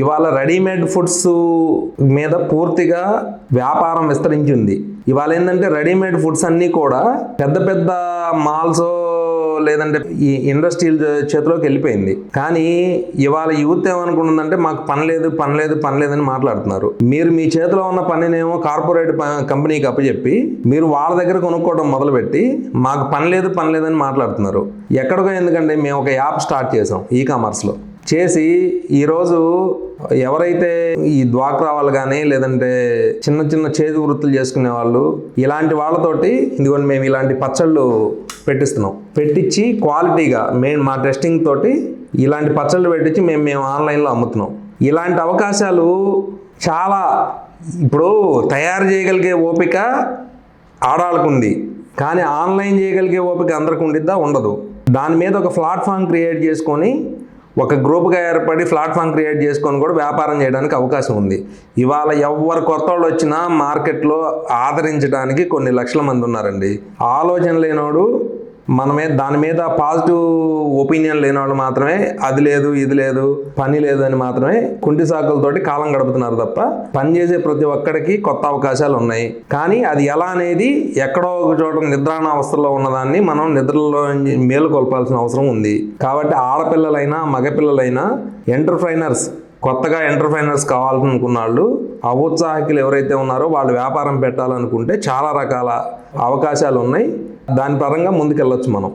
ఇవాళ readymade foods మీద పూర్తిగా వ్యాపారం విస్తరించింది. ఇవాళ ఏంటంటే రెడీమేడ్ ఫుడ్స్ అన్నీ కూడా పెద్ద పెద్ద మాల్స్ లేదంటే ఈ ఇండస్ట్రియల్ చేతిలోకి వెళ్ళిపోయింది. కానీ ఇవాళ యూత్ ఏమనుకుంటుందంటే మాకు పని లేదు పని లేదు పని లేదని మాట్లాడుతున్నారు. మీరు మీ చేతిలో ఉన్న పనినేమో కార్పొరేట్ కంపెనీకి అప్పచెప్పి మీరు వాళ్ళ దగ్గర కొనుక్కోవడం మొదలుపెట్టి మాకు పని లేదు పని లేదని మాట్లాడుతున్నారు. ఎక్కడికో ఎందుకంటే మేము ఒక యాప్ స్టార్ట్ చేసాం ఈ కామర్స్లో. చేసి ఈరోజు ఎవరైతే ఈ డ్వాక్రా వాళ్ళు కానీ లేదంటే చిన్న చిన్న చేతి వృత్తులు చేసుకునే వాళ్ళు ఇలాంటి వాళ్ళతోటి ఇదిగోండి మేము ఇలాంటి పచ్చళ్ళు పెట్టిస్తున్నాం. పెట్టించి క్వాలిటీగా మేము మా టెస్టింగ్ తోటి ఇలాంటి పచ్చళ్ళు పెట్టించి మేము మేము ఆన్లైన్లో అమ్ముతున్నాం. ఇలాంటి అవకాశాలు చాలా ఇప్పుడు తయారు చేయగలిగే ఓపిక ఆడాళ్ళకు ఉంది. కానీ ఆన్లైన్ చేయగలిగే ఓపిక అందరికి ఉండిద్దా? ఉండదు. దాని మీద ఒక ప్లాట్ఫామ్ క్రియేట్ చేసుకొని ఒక గ్రూప్గా ఏర్పడి ప్లాట్ఫామ్ క్రియేట్ చేసుకొని కూడా వ్యాపారం చేయడానికి అవకాశం ఉంది. ఇవాళ ఎవరు కొత్త వాళ్ళు వచ్చినా మార్కెట్లో ఆదరించడానికి కొన్ని లక్షల మంది ఉన్నారండి. ఆలోచన లేనోడు మన మీద దాని మీద పాజిటివ్ ఒపీనియన్ లేని వాళ్ళు మాత్రమే అది లేదు ఇది లేదు పని లేదు అని మాత్రమే కుంటి సాకులతోటి కాలం గడుపుతున్నారు తప్ప పని చేసే ప్రతి ఒక్కడికి కొత్త అవకాశాలు ఉన్నాయి. కానీ అది ఎలా అనేది ఎక్కడో ఒక చోట నిద్రాణావస్థలో ఉన్నదాన్ని మనం నిద్రలో మేలుకొల్పాల్సిన అవసరం ఉంది. కాబట్టి ఆడపిల్లలైనా మగపిల్లలైనా ఎంటర్ప్రైనర్స్ కొత్తగా ఎంటర్ప్రైనర్స్ కావాలనుకున్న వాళ్ళు ఔత్సాహికులు ఎవరైతే ఉన్నారో వాళ్ళు వ్యాపారం పెట్టాలనుకుంటే చాలా రకాల అవకాశాలు ఉన్నాయి దాని పరంగా ముందుకెళ్ళొచ్చు మనం.